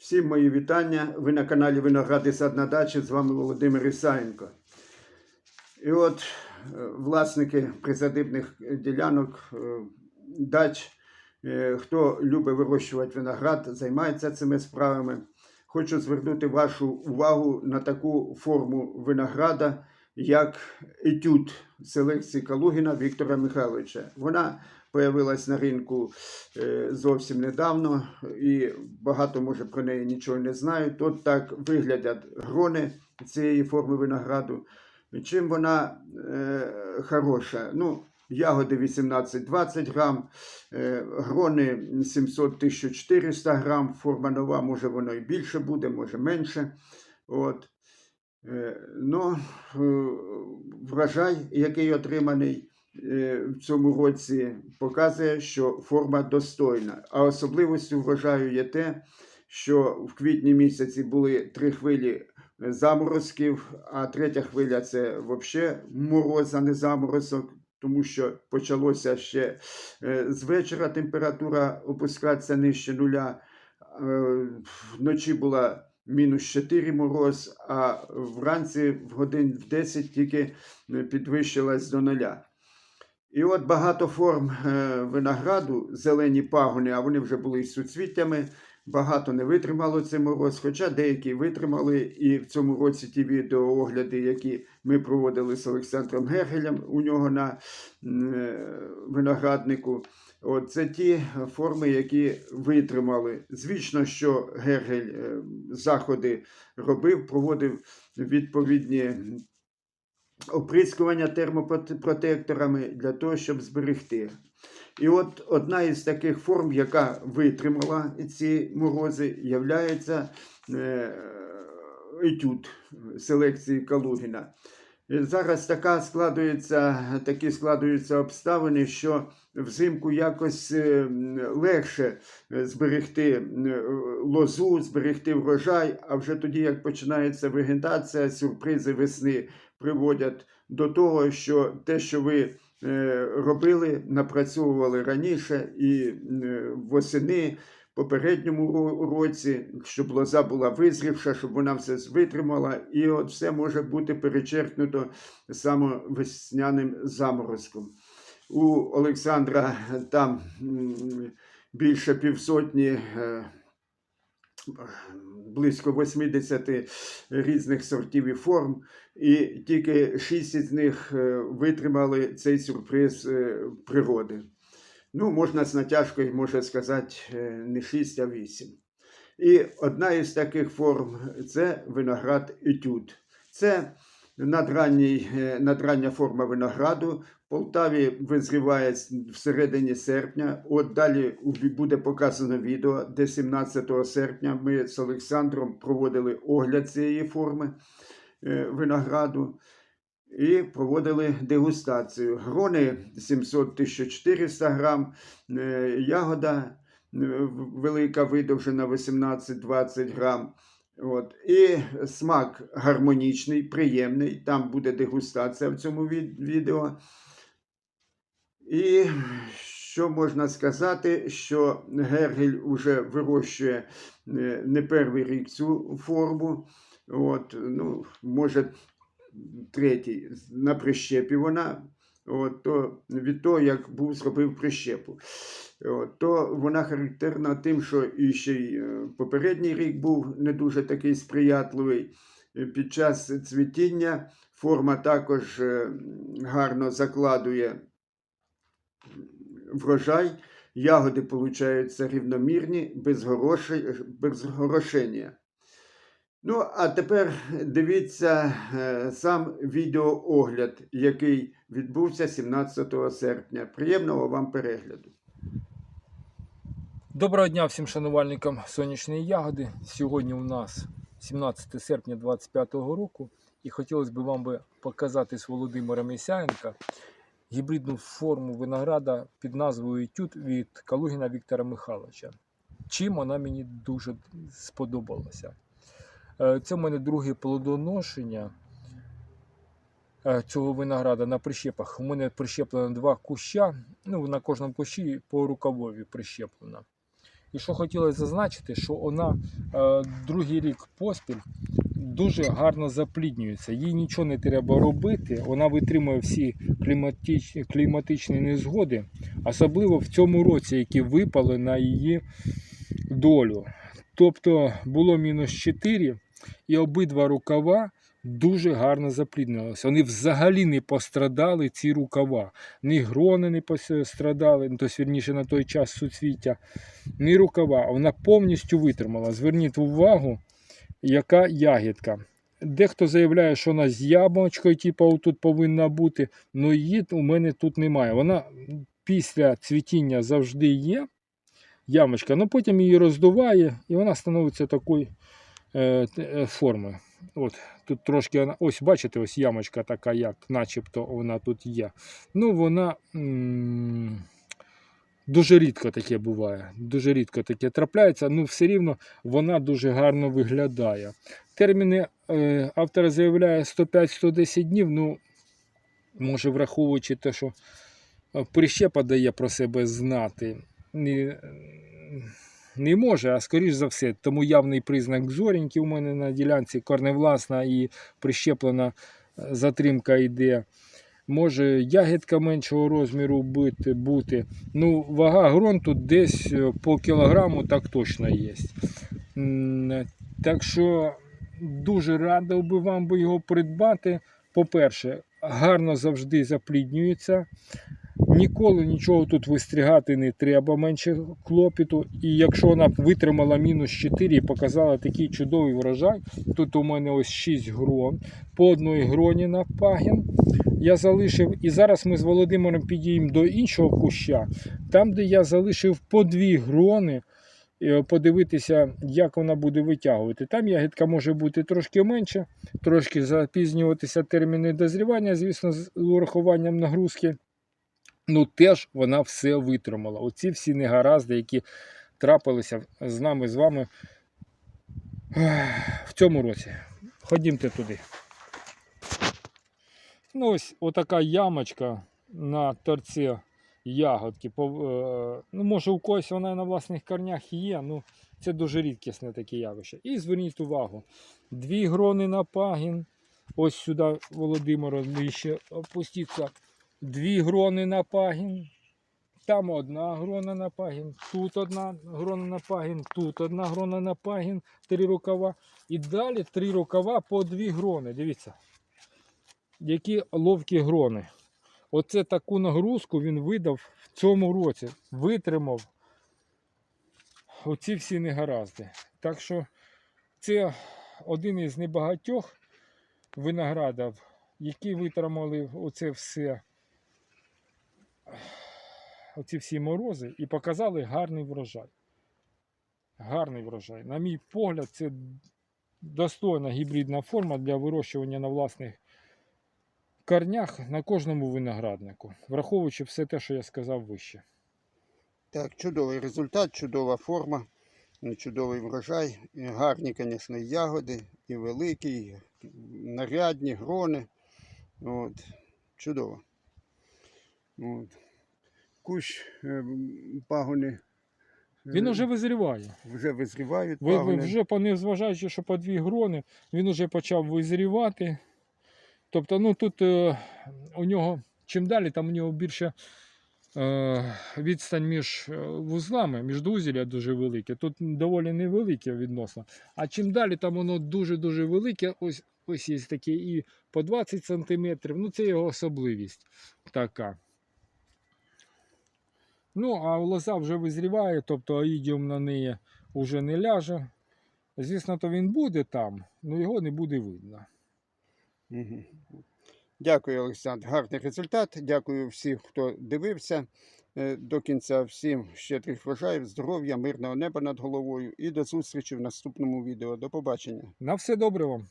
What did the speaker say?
Всім мої вітання. Ви на каналі Виноград і сад на дачі. З вами Володимир Ісаєнко. І от е, власники присадибних ділянок, е, дач, е, хто любить вирощувати виноград, займається цими справами. Хочу звернути вашу увагу на таку форму винограда, як етюд селекції Калугіна Віктора Михайловича. Вона появилась на ринку е, зовсім недавно, і багато може про неї нічого не знають. От так виглядять грони цієї форми винограду. Чим вона е, хороша? Ну, ягоди 18-20 грам, е, грони 700-1400 грам, форма нова, може воно і більше буде, може менше. От. Е, ну, е, врожай, який отриманий е, в цьому році, показує, що форма достойна. А особливістю врожаю є те, що в квітні місяці були три хвилі заморозків, а третя хвиля це взагалі мороз, а не заморозок. Тому що почалося ще з вечора температура опускатися нижче нуля. Вночі була мінус 4 мороз, а вранці в годин в 10 тільки е, підвищилась до нуля. І от багато форм е, винограду, зелені пагони, а вони вже були із суцвіттями. Багато не витримало цей мороз, хоча деякі витримали. І в цьому році ті відеоогляди, які ми проводили з Олександром Гергелем у нього на е, винограднику. От це ті форми, які витримали. Звісно, що Гергель е, заходи робив, проводив відповідні оприскування термопротекторами для того, щоб зберегти. І от одна із таких форм, яка витримала ці морози, являється е, етюд селекції Калугіна. Зараз така складується, такі складуються обставини, що взимку якось е, легше е, зберегти е, лозу, зберегти врожай, а вже тоді, як починається вегетація, сюрпризи весни приводять до того, що те, що ви робили, напрацьовували раніше і восени попередньому році, щоб лоза була визрівша, щоб вона все витримала, і от все може бути перечеркнуто саме весняним заморозком. У Олександра там більше півсотні. е, Близько 80 різних сортів і форм, і тільки 6 із них е, витримали цей сюрприз е, природи. Ну, можна з натяжкою, може сказати, е, не 6, а 8. І одна із таких форм це виноград етюд. Це надранній, е, надрання форма винограду. В Полтаві визріває всередині серпня. От далі буде показано відео, де 17 серпня ми з Олександром проводили огляд цієї форми е, винограду і проводили дегустацію. Грони 700-1400 грам, е, ягода е, велика видовжена 18-20 грам. От. І смак гармонічний, приємний. Там буде дегустація в цьому відео. І що можна сказати, що Гергель вже вирощує е, не перший рік цю форму. От, ну, може, третій на прищепі вона. От, то від того, як був зробив прищепу. От, то вона характерна тим, що і ще й е, попередній рік був не дуже такий сприятливий. Під час цвітіння форма також е, гарно закладує врожай, ягоди получаються рівномірні, без, гороші, без горошення. Ну, а тепер дивіться е, сам відеоогляд, який відбувся 17 серпня. Приємного вам перегляду. Доброго дня всім шанувальникам сонячної ягоди. Сьогодні у нас 17 серпня 2025 року. І хотілося б вам би показати з Володимиром Ісяєнка гібридну форму винограда під назвою Тют від Калугіна Віктора Михайловича. Чим вона мені дуже сподобалася. Е, Це в мене друге плодоношення е, цього винограда на прищепах. У мене прищеплено два куща. Ну, на кожному кущі по рукавові прищеплено. І що хотілося зазначити, що вона е, другий рік поспіль дуже гарно запліднюється. Їй нічого не треба робити. Вона витримує всі кліматичні, кліматичні незгоди, особливо в цьому році, які випали на її долю. Тобто було мінус 4, і обидва рукава дуже гарно запліднилися. Вони взагалі не пострадали, ці рукава. Ні грони не пострадали, ну, тобто, вірніше на той час суцвіття, ні рукава. Вона повністю витримала. Зверніть увагу, яка ягідка. Дехто заявляє, що вона з яблучкою, типу, тут повинна бути, але її у мене тут немає. Вона після цвітіння завжди є, ямочка, але потім її роздуває і вона становиться такою форми. От, тут трошки вона, ось бачите, ось ямочка така, як начебто вона тут є. Ну, вона дуже рідко таке буває. Дуже рідко таке трапляється, ну все рівно вона дуже гарно виглядає. Терміни е, автор заявляє 105-110 днів. Ну, може, враховуючи те, що е, прищепа дає про себе знати. Не може, а скоріш за все, тому явний признак зоріньки у мене на ділянці корневласна і прищеплена е, затримка йде. Може ягідка меншого розміру бути, бути. Ну, вага ґрунту десь е, по кілограму так точно є. Так що дуже радив би вам би його придбати. По-перше, гарно завжди запліднюється. Ніколи нічого тут вистрігати не треба, менше клопіту. І якщо вона витримала мінус 4 і показала такий чудовий врожай, тут у мене ось 6 грон, по одній гроні на пагін я залишив. І зараз ми з Володимиром підійдемо до іншого куща, там, де я залишив по дві грони, е, подивитися, як вона буде витягувати. Там ягідка може бути трошки менше, трошки запізнюватися терміни дозрівання, звісно, з урахуванням нагрузки. Ну, теж вона все витримала. Оці всі негаразди, які трапилися з нами з вами в цьому році. Ходімте туди. Ну, ось отака ямочка на торці ягодки. Е, Ну, може, у когось вона на власних корнях є, ну це дуже рідкісне таке явище. І зверніть увагу: дві грони на пагін. Ось сюди, Володимиро, ще опустіться. Дві грони на пагін. Там одна грона на пагін, тут одна грона на пагін, тут одна грона на пагін, три рукава. І далі три рукава по дві грони. Дивіться, які ловкі грони. Оце таку нагрузку він видав в цьому році. Витримав оці всі негаразди. Так що це один із небагатьох виноградів, які витримали оце все оці всі морози і показали гарний врожай. Гарний врожай. На мій погляд, це достойна гібридна форма для вирощування на власних корнях на кожному винограднику, враховуючи все те, що я сказав вище. Так, чудовий результат, чудова форма, ну, чудовий врожай. Гарні, звісно, ягоди, і великі, і нарядні, грони. От. Чудово. От. Кущ е, пагони. е, Він уже визріває. вже визрівають. Ви, ви вже незважаючи, що по дві грони, він уже почав визрівати. Тобто, ну тут е, у нього, чим далі, там у нього більше е, відстань між е, вузлами, між узілля дуже велике. Тут доволі невелике відносно. А чим далі, там воно дуже-дуже велике. Ось, ось є таке і по 20 см. Ну, це його особливість така. Ну, а лоза вже визріває, тобто аїдіум на неї вже не ляже. Звісно, то він буде там, але його не буде видно. Дякую, Олександр. Гарний результат. Дякую всім, хто дивився е, до кінця. Всім щедрих врожаїв, здоров'я, мирного неба над головою і до зустрічі в наступному відео. До побачення. На все добре вам.